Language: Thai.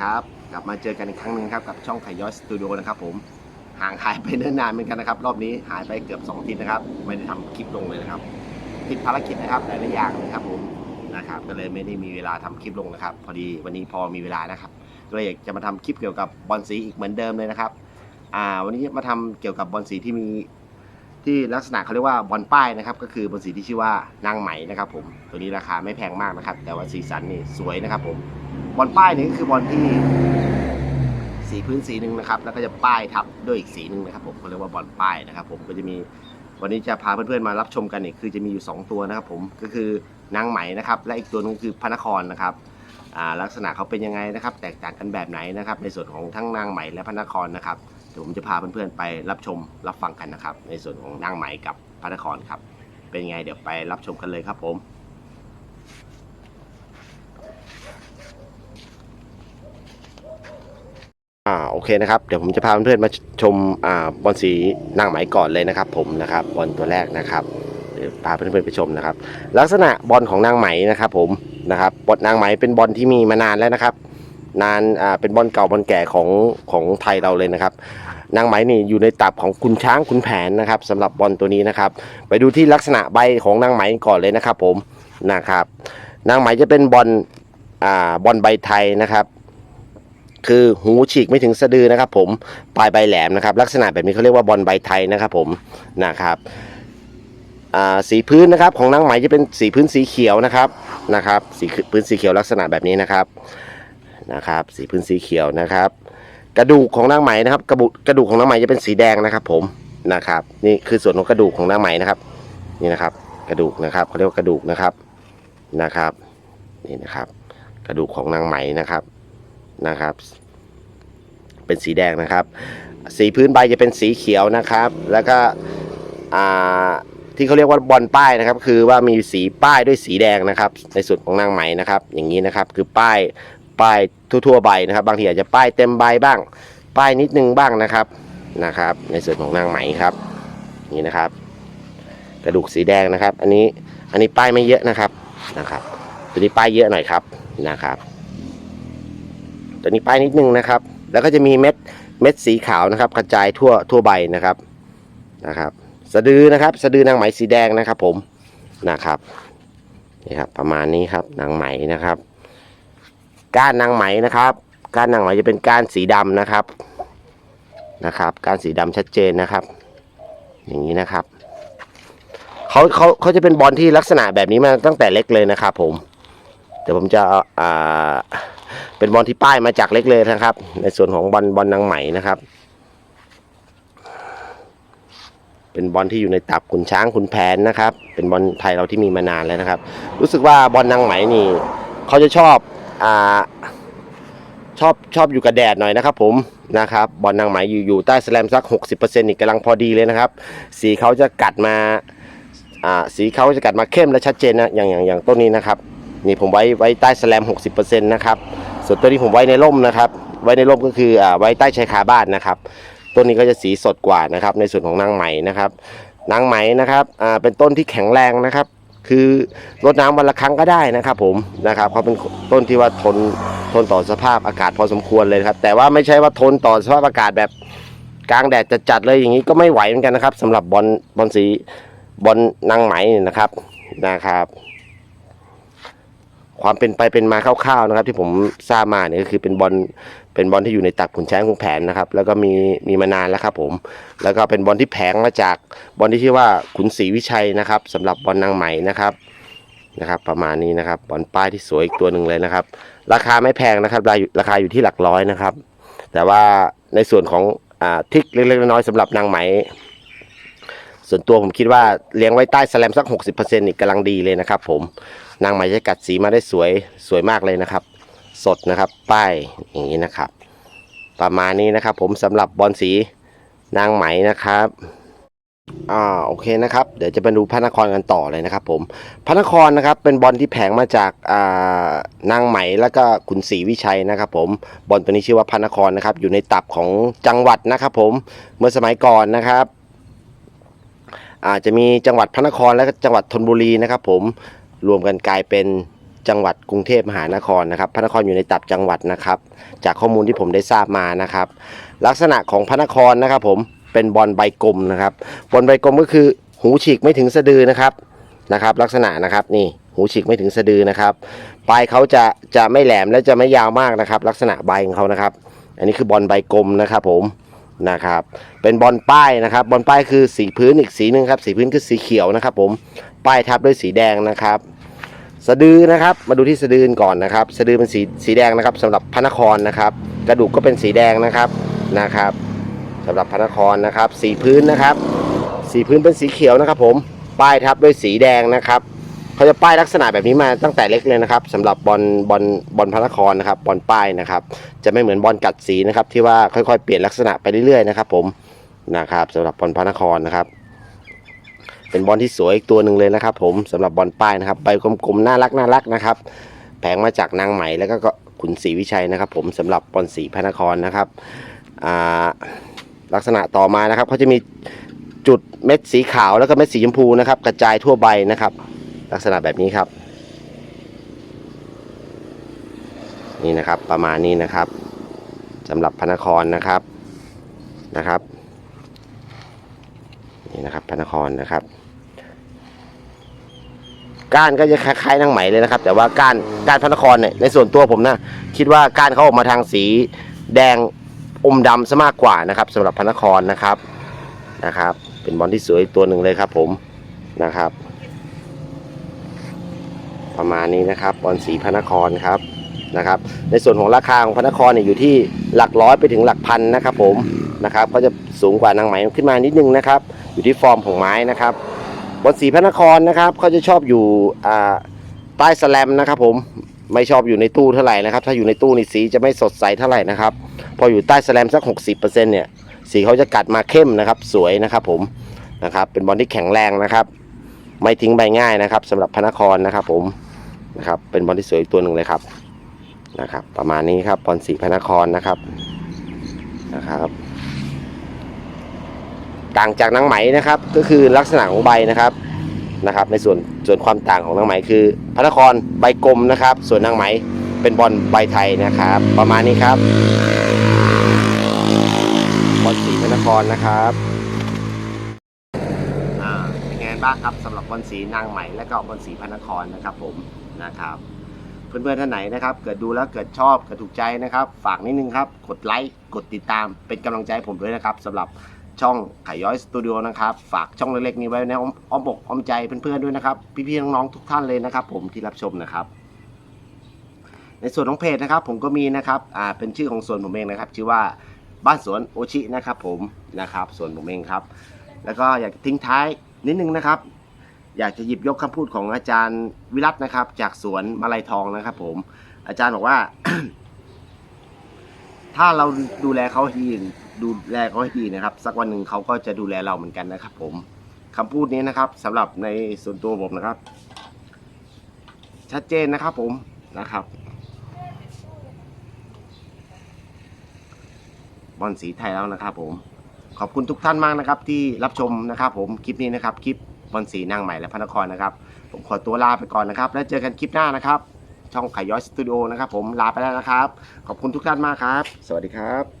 ครับกลับมาเจอกันอีกครั้งหนึ่งครับกับช่องไข่ย้อยสตูดิโอนะครับผมห่างหายไปเนิ่นนานเหมือนกันนะครับ รอบนี้หายไปเกือบ2อาทิตย์นะครับ ไม่ได้ทำคลิปลงเลยนะครับ ติดภารกิจนะครับหลายๆอย่างนะครับผมนะครับก็เลยไม่ได้มีเวลาทำคลิปลงนะครับ พอดีวันนี้พอมีเวลานะครับก็เลยอยากจะมาทำคลิปเกี่ยวกับบอลสีอีกเหมือนเดิมเลยนะครับอ่าวันนี้มาทำเกี่ยวกับบอลสีที่มีที่ลักษณะเขาเรียกว่าบอลป้ายนะครับ ก็คือบอลสีที่ชื่อว่านางไหมนะครับ ผมตัวนี้ราคาไม่แพงมากนะครับ แต่ว่าสีสันนี่สวยนะครับผม บอลป้ายนี่ก็คือบอลที่สีพื้นสีหนึ่งนะครับแล้วก็จะป้ายทับด้วยอีกสีหนึ่งนะครับผมเขาเรียกว่าบอลป้ายนะครับ ผมก็จะมีวันนี้จะพาเพื่อนๆมารับชมกันเนี่ยคือจะมีอยู่ 2 ตัวนะครับ ผมก็คือนางไหมนะครับ และอีกตัวหนึงคือพระนครนะครับลักษณะเขาเป็นยังไงนะครับ แตกต่างกันแบบไหนนะครับ ในส่วนของทั้งนางไหมและพระนครนะครับเดี๋ยวผมจะพาเพื่อนๆไปรับชมรับฟังกันนะครับ ในส่วนของนางไหมกับพระนครครับ เป็นยังไงเดี๋ยวไปรับชมกันเลยครับผม อ่าโอเคนะครับ เดี๋ยวผมจะพาเพื่อนๆมาชมอ่าบอลสีนางไหมก่อนเลยนะครับ ผมนะครับบอลตัวแรกนะครับเดี๋ยวพาเพื่อนๆไปชมนะครับ ลักษณะบอลของนางไหมนะครับ ผมนะครับบอลนางไหมเป็นบอลที่มีมานานแล้วนะครับ นานอ่าเป็นบอลเก่าบอลแก่ของของไทยเราเลยนะครับ นางไหมนี่อยู่ในตับของคุณช้างคุณแผนนะครับสำหรับบอลตัวนี้นะครับ ไปดูที่ลักษณะใบของนางไหมก่อนเลยนะครับ ผมนะครับ นางไหมจะเป็นบอลอ่าบอลใบไทยนะครับ คือหูฉีกไม่ถึงสะดือนะครับ ผมปลายใบแหลมนะครับ ลักษณะแบบนี้เขาเรียกว่าบอลใบไทยนะครับ ผมนะครับสีพื้นนะครับของนางไหมจะเป็นสีพื้นสีเขียวนะครับนะครับสีพื้นสีเขียวลักษณะแบบนี้นะครับนะครับ สีพื้นสีเขียวนะครับ กระดูกของนางไหมนะครับ กระดูกกระดูกของนางไหมจะเป็นสีแดงนะครับ ผมนะครับ นี่คือส่วนของกระดูกของนางไหมนะครับ นี่นะครับ กระดูกนะครับเขาเรียกว่ากระดูกนะครับนะครับ นี่นะครับ กระดูกของนางไหมนะครับ นะครับ เป็นสีแดงนะครับ สีพื้นใบจะเป็นสีเขียวนะครับ แล้วก็ที่เขาเรียกว่าบอลป้ายนะครับ คือว่ามีสีป้ายด้วยสีแดงนะครับ ในส่วนของนางไหมนะครับ อย่างนี้นะครับคือป้ายป้ายทั่วๆใบนะครับ บางทีอาจจะป้ายเต็มใบบ้าง ป้ายนิดนึงบ้างนะครับนะครับ ในส่วนของนางไหมครับ นี่นะครับ กระดูกสีแดงนะครับ อันนี้อันนี้ป้ายไม่เยอะนะครับนะครับ ตัวนี้ป้ายเยอะหน่อยครับนะครับ ตัวนี้ป้ายนิดนึงนะครับ แล้วก็จะมีเม็ดเม็ดสีขาวนะครับ กระจายทั่วทั่วใบนะครับนะครับ สะดือนะครับ สะดือนางไหมสีแดงนะครับ ผมนะครับนี่ครับ ประมาณนี้ครับนางไหมนะครับ ก้านนางไหมนะครับ ก้านนางไหมจะเป็นก้านสีดำนะครับนะครับ ก้านสีดำชัดเจนนะครับ อย่างนี้นะครับเขาเขาเขาจะเป็นบอลที่ลักษณะแบบนี้มาตั้งแต่เล็กเลยนะครับ ผมเดี๋ยวผมจะอ่า เป็นบอลที่ป้ายมาจากเล็กเลยนะครับ ในส่วนของบอลบอลนางไหมนะครับ เป็นบอลที่อยู่ในตับขุนช้างขุนแผนนะครับ เป็นบอลไทยเราที่มีมานานแล้วนะครับ รู้สึกว่าบอลนางไหมนี่เขาจะชอบอ่าชอบชอบอยู่กับแดดหน่อยนะครับ ผมนะครับบอลนางไหมอยู่อยู่ใต้แสแลมสัก 60%นี่กำลังพอดีเลยนะครับ สีเขาจะกัดมาอ่าสีเขาจะกัดมาเข้มและชัดเจนนะอย่างอย่างอย่างต้นนี้นะครับนี่ผมไว้ไว้ใต้แสแลม 60%นะครับ ส่วนตัวนี้ผมไว้ในร่มนะครับ ไว้ในร่มก็คืออ่าไว้ใต้ชายคาบ้านนะครับต้นนี้ก็จะสีสดกว่านะครับ ในส่วนของนางไหมนะครับนางไหมนะครับอ่าเป็นต้นที่แข็งแรงนะครับ คือรดน้ำวันละครั้งก็ได้นะครับ ผมนะครับเขาเป็นต้นที่ว่าทนทนต่อสภาพอากาศพอสมควรเลยครับ แต่ว่าไม่ใช่ว่าทนต่อสภาพอากาศแบบกลางแดดจัดๆเลยอย่างนี้ก็ไม่ไหวเหมือนกันนะครับสำหรับบอลบอลสีบอลนางไหมนะครับนะครับ ความเป็นไปเป็นมาคร่าวๆนะครับ ที่ผมทราบมาเนี่ยก็คือเป็นบอลเป็นบอลที่อยู่ในตักขุนช้างขุนแผนนะครับ แล้วก็มีมีมานานแล้วครับผม แล้วก็เป็นบอลที่แผงมาจากบอลที่ชื่อว่าขุนศรีวิชัยนะครับสำหรับบอลนางไหมนะครับนะครับ ประมาณนี้นะครับบอลป้ายที่สวยอีกตัวหนึ่งเลยนะครับ ราคาไม่แพงนะครับราคาอยู่ราคาอยู่ที่หลักร้อยนะครับ แต่ว่าในส่วนของอ่าทิกเล็กๆน้อยๆสำหรับนางไหม ส่วนตัวผมคิดว่าเลี้ยงไว้ใต้แสแลมสัก 60%นี่กำลังดีเลยนะครับผมนางไหมจะกัดสีมาได้สวยสวยมากเลยนะครับ สดนะครับป้ายอย่างนี้นะครับ ประมาณนี้นะครับ ผมสำหรับบอลสีนางไหมนะครับอ่าโอเคนะครับ เดี๋ยวจะไปดูพระนครกันต่อเลยนะครับ ผมพระนครนะครับเป็นบอลที่แผงมาจากอ่านางไหมแล้วก็ขุนศรีวิชัยนะครับ ผมบอลตัวนี้ชื่อว่าพระนครนะครับ อยู่ในตับของจังหวัดนะครับ ผมเมื่อสมัยก่อนนะครับ อาจจะมีจังหวัดพระนครและจังหวัดธนบุรีนะครับ ผมรวมกันกลายเป็นจังหวัดกรุงเทพมหานครนะครับ พระนครอยู่ในตับจังหวัดนะครับ จากข้อมูลที่ผมได้ทราบมานะครับ ลักษณะของพระนครนะครับ ผมเป็นบอลใบกลมนะครับ บอลใบกลมก็คือหูฉีกไม่ถึงสะดือนะครับนะครับ ลักษณะนะครับนี่หูฉีกไม่ถึงสะดือนะครับปลายเขาจะจะไม่แหลมและจะไม่ยาวมากนะครับ ลักษณะใบของเขานะครับ อันนี้คือบอลใบกลมนะครับ ผม นะครับ เป็นบอลป้ายนะครับ บอลป้ายคือสีพื้นอีกสีหนึ่งครับ สีพื้นคือสีเขียวนะครับ ผม ป้ายทับด้วยสีแดงนะครับ สะดือนะครับ มาดูที่สะดือก่อนนะครับ สะดือเป็นสีสีแดงนะครับสำหรับพระนครนะครับ กระดูกก็เป็นสีแดงนะครับนะครับสำหรับพระนครนะครับ สีพื้นนะครับ สีพื้นเป็นสีเขียวนะครับ ผม ป้ายทับด้วยสีแดงนะครับ เขาจะป้ายลักษณะแบบนี้มาตั้งแต่เล็กเลยนะครับสำหรับบอลบอลบอลพระนครนะครับบอลป้ายนะครับ จะไม่เหมือนบอลกัดสีนะครับ ที่ว่าค่อยๆ เปลี่ยนลักษณะไปเรื่อยๆนะครับ ผมนะครับสำหรับบอลพระนครนะครับ เป็นบอลที่สวยอีกตัวหนึ่งเลยนะครับ ผมสำหรับบอลป้ายนะครับใบกลมๆน่ารักน่ารักนะครับ แผงมาจากนางไหมแล้วก็ขุนศรีวิชัยนะครับ ผมสำหรับบอลสีพระนครนะครับอ่าลักษณะต่อมานะครับเขาจะมีจุดเม็ดสีขาวแล้วก็เม็ดสีชมพูนะครับ กระจายทั่วใบนะครับ ลักษณะแบบนี้ครับ นี่นะครับประมาณนี้นะครับสำหรับพระนครนะครับนะครับนี่นะครับพระนครนะครับ ก้านก็จะคล้ายๆนางไหมเลยนะครับ แต่ว่าก้านก้านพระนครเนี่ยในส่วนตัวผมนะคิดว่าก้านเขาออกมาทางสีแดงอมดำซะมากกว่านะครับสำหรับพระนครนะครับนะครับ เป็นบอลที่สวยตัวหนึ่งเลยครับผมนะครับ ประมาณนี้นะครับบอลสีพระนครครับนะครับในส่วนของราคาของพระนครเนี่ยอยู่ที่หลักร้อยไปถึงหลักพันนะครับผมนะครับก็จะสูงกว่านางไหมขึ้นมานิดนึงนะครับ อยู่ที่ฟอร์มของไม้นะครับบนสีพระนครนะครับเขาจะชอบอยู่ใต้สแลมนะครับผมไม่ชอบอยู่ในตู้เท่าไหร่นะครับ ถ้าอยู่ในตู้นี่สีจะไม่สดใสเท่าไหร่นะครับ พออยู่ใต้สแลมสัก 60%เนี่ยสีเขาจะกัดมาเข้มนะครับ สวยนะครับผมนะครับเป็นบอลที่แข็งแรงนะครับ ไม่ทิ้งใบง่ายนะครับสำหรับพระนครนะครับผม นะครับ เป็นบอลที่สวยอีกตัวหนึ่งเลยครับนะครับ ประมาณนี้ครับบอลสีพระนครนะครับนะครับต่างจากนางไหมนะครับ ก็คือลักษณะของใบนะครับนะครับ ในส่วนส่วนความต่างของนางไหมคือ พระนครใบกลมนะครับ ส่วนนางไหมเป็นบอลใบไทยนะครับ ประมาณนี้ครับบอลสีพระนครนะครับอ่าเป็นไงบ้างครับสำหรับบอลสีนางไหมและก็บอลสีพระนครนะครับผม นะครับ เพื่อนๆท่านไหนนะครับ เกิดดูแล้วเกิดชอบเกิดถูกใจนะครับ ฝากนิดนึงครับ กดไลค์กดติดตามเป็นกำลังใจให้ผมด้วยนะครับสำหรับช่องไข่ย้อยสตูดิโอนะครับ ฝากช่องเล็กๆนี้ไว้ในอ้อมอ้อมอกอ้อมใจเพื่อนๆด้วยนะครับ พี่ๆน้องๆทุกท่านเลยนะครับ ผมที่รับชมนะครับ ในส่วนของเพจนะครับ ผมก็มีนะครับอ่าเป็นชื่อของส่วนผมเองนะครับ ชื่อว่าบ้านสวนโอชินะครับ ผมนะครับส่วนผมเองครับ แล้วก็อยากทิ้งท้ายนิดนึงนะครับ อยากจะหยิบยกคำพูดของอาจารย์วิรัตนะครับ จากสวนมาลัยทองนะครับ ผม อาจารย์บอกว่า ถ้าเราดูแลเขาดีดูแลเขาให้ดีนะครับ สักวันหนึ่งเขาก็จะดูแลเราเหมือนกันนะครับ ผมคำพูดนี้นะครับสำหรับในส่วนตัวผมนะครับ ชัดเจนนะครับ ผมนะครับบอลสีไทยแล้วนะครับ ผมขอบคุณทุกท่านมากนะครับ ที่รับชมนะครับ ผมคลิปนี้นะครับคลิป บอลสีนางใหม่และพระนครนะครับ ผมขอตัวลาไปก่อนนะครับ แล้วเจอกันคลิปหน้านะครับ ช่องไข่ย้อยสตูดิโอนะครับผมลาไปแล้วนะครับ ขอบคุณทุกท่านมากครับ สวัสดีครับ